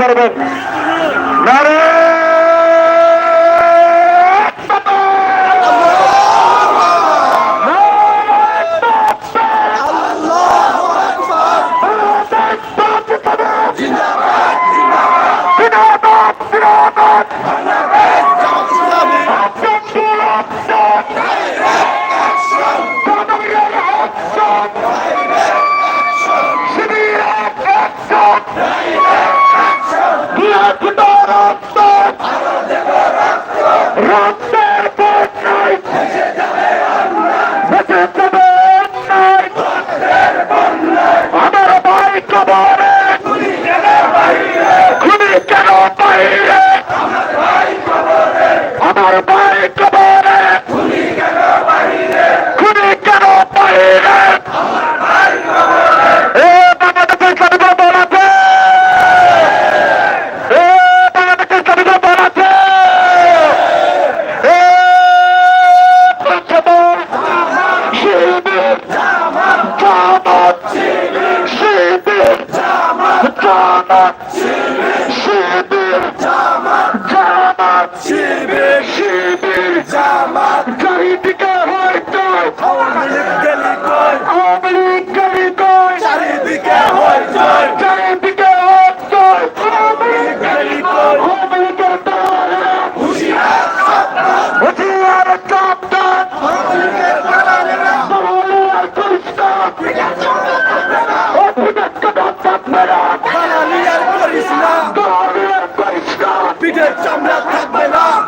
ধরবেন Come on! সোনা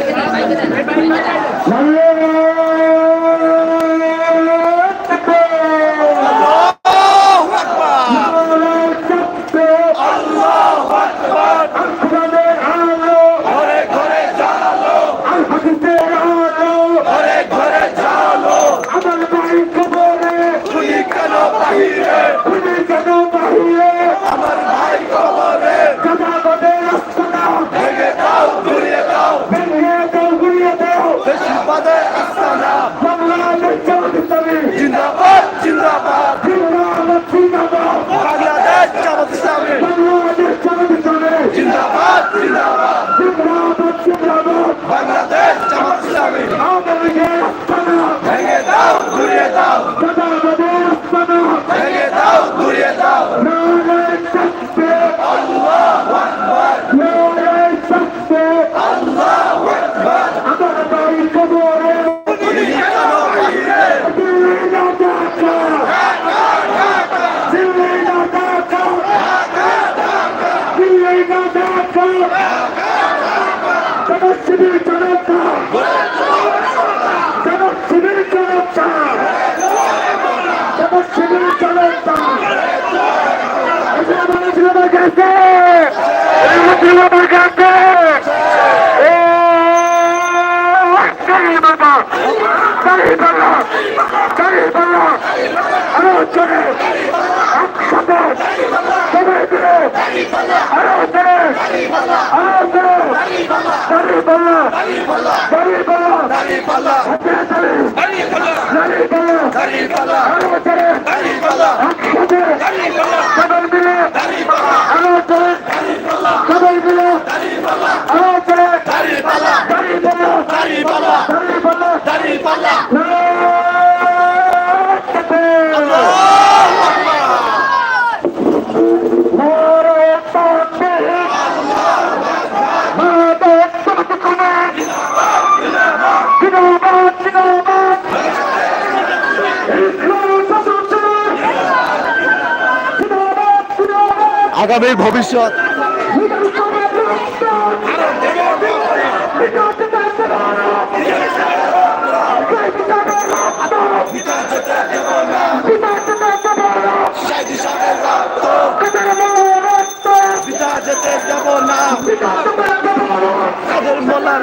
Thank you. সেদিন চলে কাছে কাছে আরও চলে একসাথে সবাই মিলে আরও চলে আরও চলে দাঁড়িয়ে পাল্লা। দাঁড়িয়ে পাল্লা। হাতে চলে পাল্লা। আগামীর ভবিষ্যৎ। না তাদের বলার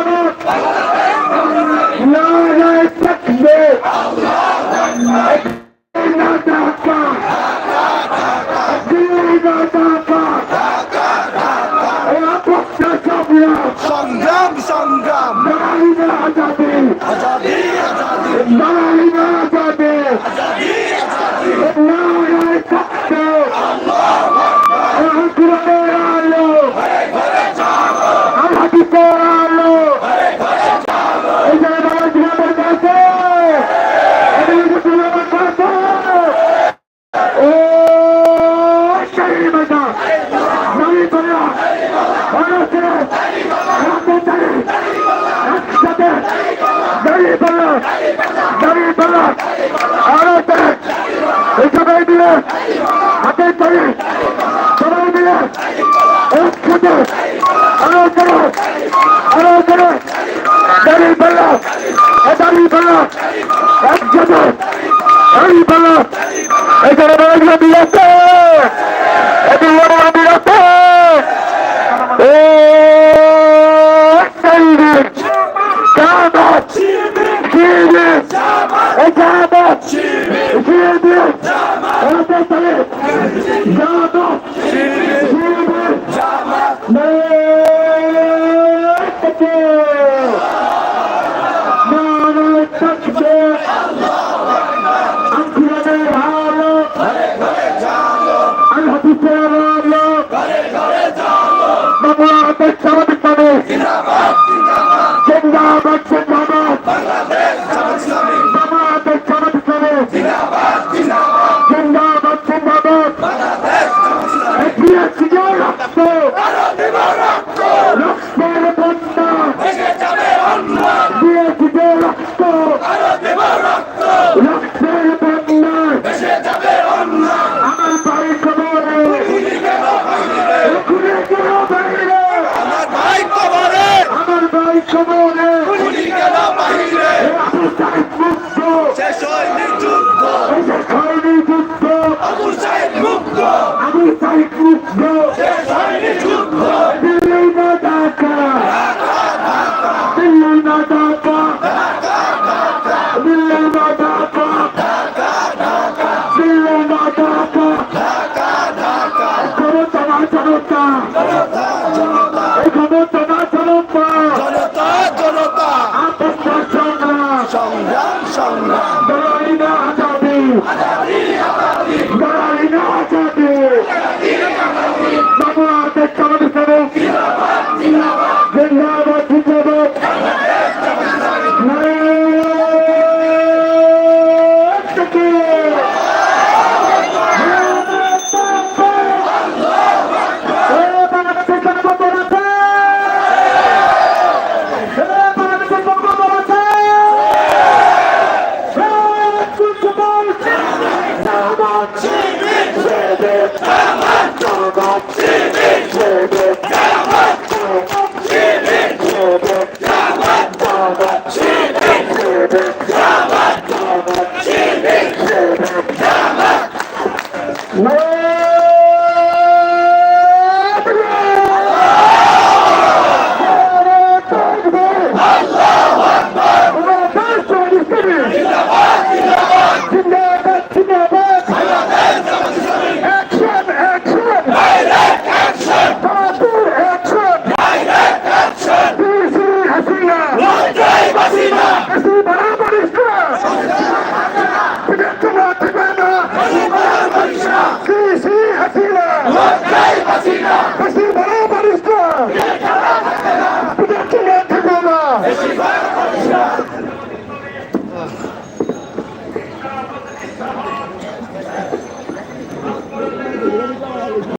সবাই মিলে হাতে ধরে সবাই আরও করে আরও করে। দাঁড়িয়ে পাল্লা দাঁড়িয়ে পাল্লা, একসাথে দাঁড়িয়ে পাল্লা। এখানে রয়েছে বিরাতে এটি বড় সাইড সাইদ মুক্ত শেষ হয়নি যুদ্ধ এসে হয়নি যুদ্ধ আবু সাইদ মুক্ত আবু সাইদ মুক্ত শেষ হয়নি যুদ্ধ দিল্লি না ঢাকা দিল্লি না ঢাকা দিল্লি না ঢাকা দিল্লি না ঢাকা জনতা না জনতা সংগ্রাম